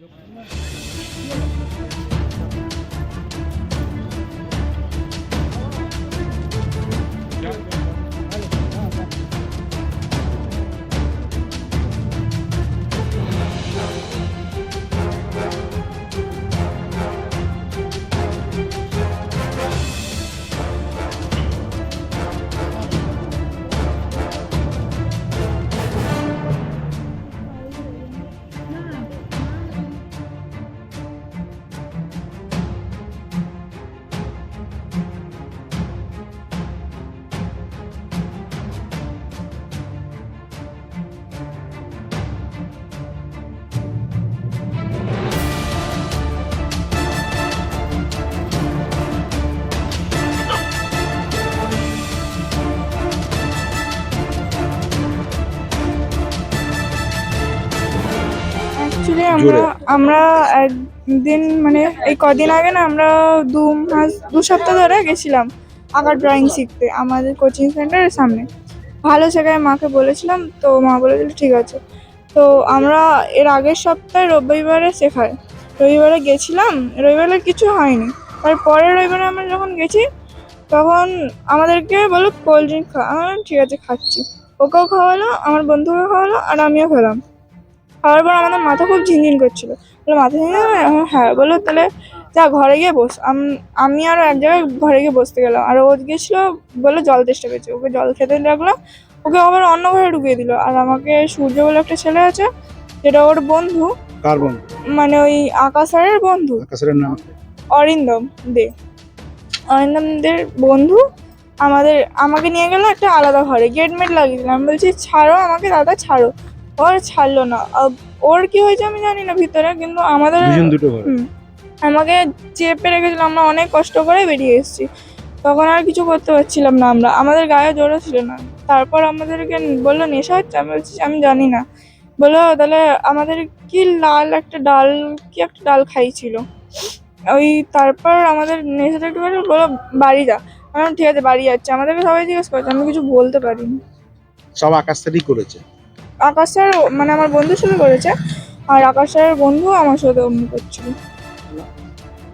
Yeah. Actually আমরা আমরা একদিন মানে এই কদিন আগে না আমরা দু মাস দু সপ্তাহ ধরে গেছিলাম আঁকার ড্রয়িং শিখতে আমাদের কোচিং সেন্টারের সামনে। ভালো জায়গায় মাকে বলেছিলাম তো মা বলেছিল ঠিক আছে। তো আমরা এর আগের সপ্তাহে রবিবারে শেখায়। রবিবারে গেছিলাম রবিবারে কিছু হয়নি। তার পরের রবিবারে আমরা যখন গেছি তখন আমাদেরকে বলো কোল্ড ড্রিঙ্ক খা। আমি বললাম, ঠিক আছে খাচ্ছি। ওকেও খাওয়ালো আমার বন্ধুকে খাওয়ালো আর আমিও খেলাম। খাওয়ার পর আমাদের মাথা খুব ঝিনঝিন করছিল। বলে মাথা ঝিনঝিন? হ্যাঁ বলল তাহলে যা ঘরে গিয়ে বস। আম- আরও এক জায়গায় ঘরে গিয়ে বসতে গেলাম। আর ও গেছিল বলে জল তেষ্টা পেয়েছে ওকে জল খেতে রাখলাম। ওকে আবার অন্য ঘরে ঢুকিয়ে দিল। আর আমাকে সূর্য বলে একটা ছেলে আছে যেটা ওর বন্ধু। কার বন্ধু? মানে ওই আকাশ স্যারের বন্ধু নাম? অরিন্দম দে। অরিন্দম দের বন্ধু। আমাদের আমাকে নিয়ে গেল একটা আলাদা ঘরে। গেটমেট লাগিয়ে দিলাম। বলছি ছাড়ো আমাকে দাদা ছাড়ো। ওর ছাড়লো না। ওর কি হয়েছে আমি জানি না ভিতরে কিন্তু আমাদের দুজন দুটো আমাকে চেপে রেখেছিল আমরা অনেক কষ্ট করে বেরিয়ে এসেছি। তখন আর কিছু করতে পারছিলাম না আমরা আমাদের গায়ে জোরও ছিল না। তারপর আমাদেরকে বলল নেশা হচ্ছে? আমি বলছি আমি জানি না। বলল তাহলে আমাদের কি লাল একটা ডাল কি একটা ডাল খাইছিল? ওই তারপর আমাদের নেশাটা একটু বলল বাড়ি যা। আমি বললাম, ঠিক আছে বাড়ি যাচ্ছে। আমাদেরকে সবাই জিজ্ঞেস করছে আমি কিছু বলতে পারিনি। সব আকাশ স্যারই করেছে। আকাশ স্যার মানে আমার বন্ধু শুরু করেছে আর আকাশ স্যারের বন্ধু আমার সাথে অমনি করছিল।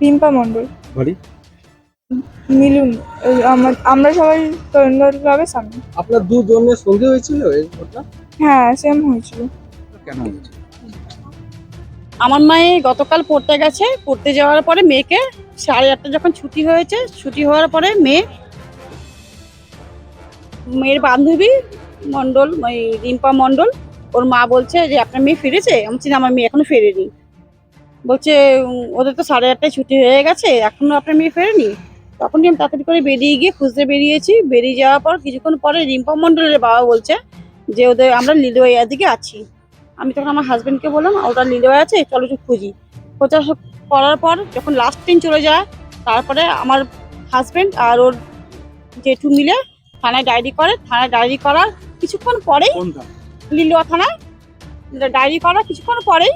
রিম্পা মণ্ডল। বাড়ি? মিলুন আমরা সবাই তরুণদল ক্লাবের সামনে। আপনার দুজনের সন্ধে হয়েছিল এই ঘটনা? হ্যাঁ সেম হয়েছিল। কেন হয়েছে? আমার মায়ে গতকাল পড়তে গেছে পড়তে যাওয়ার পরে মেয়েকে সাড়ে আটটা যখন ছুটি হয়েছে ছুটি হওয়ার পরে মেয়ে মেয়ের বান্ধবী মণ্ডল, ওই রিম্পা মণ্ডল। ওর মা বলছে যে, আপনার মেয়ে ফিরেছে? আমি বলছি, না, আমার মেয়ে এখনও ফেরেনি। বলছে ওদের তো সাড়ে আটটায় ছুটি হয়ে গেছে, এখনও আপনার মেয়ে ফেরেনি? তখন আমি তাড়াতাড়ি করে বেরিয়ে গিয়ে খুঁজতে বেরিয়েছি। বেরিয়ে যাওয়ার পর কিছুক্ষণ পরে রিম্পা মণ্ডলের বাবা বলছে যে, ওদের, আমরা লিলুয়াইয়ার দিকে আছি। আমি তখন আমার হাজব্যান্ডকে বললাম ওটা লিলুয়া আছে, চলো একটু খুঁজি। খোঁজা করার পর যখন লাস্ট দিন চলে যায়, তারপরে আমার হাজব্যান্ড আর ওর জেঠু মিলে থানায় ডায়েরি করে থানায় ডায়েরি করার কিছুক্ষণ পরেই লিলুয়া থানায় ডায়েরি করার কিছুক্ষণ পরেই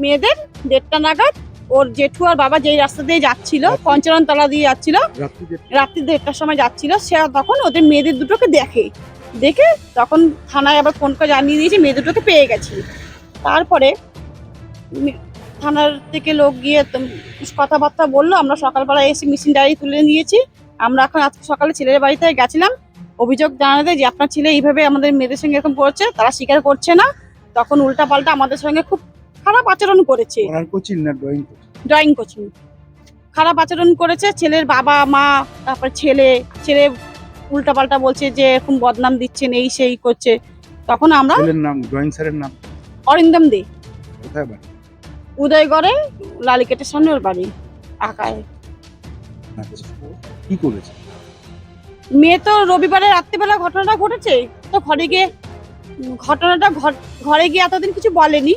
মেয়েদের দেড়টা নাগাদ ওর জেঠু আর বাবা যেই রাস্তা দিয়ে যাচ্ছিল পঞ্চানন তলা দিয়ে যাচ্ছিল রাত্রি দেড়টার সময় যাচ্ছিল সে তখন ওদের মেয়েদের দুটোকে দেখে দেখে তখন থানায় আবার ফোন করে জানিয়ে দিয়েছে মেয়ে দুটোকে পেয়ে গেছি। তারপরে থানার থেকে লোক গিয়ে কথাবার্তা বলল আমরা সকালবেলা এসে মিসিং ডায়েরি তুলে নিয়েছি আমরা এখন আজকে সকালে ছেলের বাড়িতে গেছিলাম। অভিযোগ জানাতে যে আপনার ছেলে এইভাবে আমাদের মেয়েদের সঙ্গে এরকম করছে তারা স্বীকার করছে না। তখন উল্টাপাল্টা আমাদের সঙ্গে খুব খারাপ আচরণ করেছে। কোচিং না ড্রয়িং কোচিং? Drawing coaching. খারাপ আচরণ করেছে ছেলের বাবা মা তারপর ছেলে। ছেলে উল্টাপাল্টা বলছে যে এরকম বদনাম দিচ্ছেন এই সেই করছে। তখন আমরা নাম ড্রয়িং স্যারের নাম? অরিন্দম দে। কোথায় বাড়ি? উদয়গড়ে লালিকেটের সামনে ওর বাড়ি আঁকায় কি করেছে? মেয়ে তো রবিবারে রাত্রিবেলা ঘটনাটা ঘটেছে। তো ঘরে গিয়ে, ঘটনাটা ঘর- গিয়ে এতদিন কিছু বলেনি।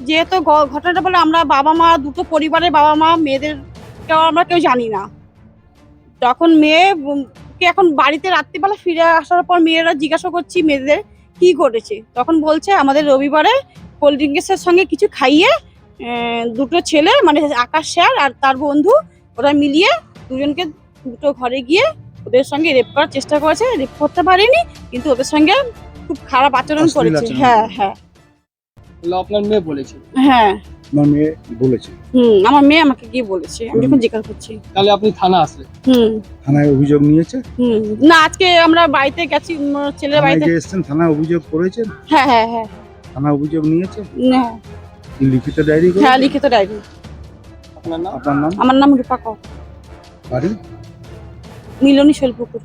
যেহেতু ঘটনাটা বলে আমরা বাবা মা, দুটো পরিবারের বাবা মা মেয়েদের কেউ আমরা কেউ জানি না। তখন মেয়ে কে এখন বাড়িতে রাত্রিবেলা ফিরে আসার পর মেয়েরা জিজ্ঞাসা করছি মেয়েদের কি করেছে তখন বলছে আমাদের রবিবারে কোল্ড ড্রিঙ্কসের সঙ্গে কিছু খাইয়ে দুটো ছেলে মানে আকাশ স্যার আর তার বন্ধু, ওরা মিলিয়ে দুজনকে দুটো ঘরে গিয়ে ওদের সঙ্গে রেপ করার চেষ্টা করেছে। রেপ করতে পারেনি কিন্তু ওদের সঙ্গে খুব খারাপ আচরণ করেছে। হ্যাঁ হ্যাঁ। আপনার মেয়ে বলেছে। হ্যাঁ। আপনার মেয়ে বলেছে। হুম আমার মেয়ে আমাকে গিয়ে বলেছে। আমি যখন জিজ্ঞাসা করছি। তাহলে আপনি থানা আসলেন? হুম। থানায় অভিযোগ নিয়েছে? হুম। না আজকে আমরা বাড়িতে গেছি ছেলের বাড়িতে। যে এসছেন থানায় অভিযোগ করেছেন? হ্যাঁ হ্যাঁ হ্যাঁ। থানা অভিযোগ নিয়েছে? হ্যাঁ কি লিখিত ডায়েরি হ্যাঁ লিখিত ডায়েরি। আপনার নাম? আপনার নাম? আমার নাম রূপা কর। বাড়ি? মিলনী শৈলপুকুর।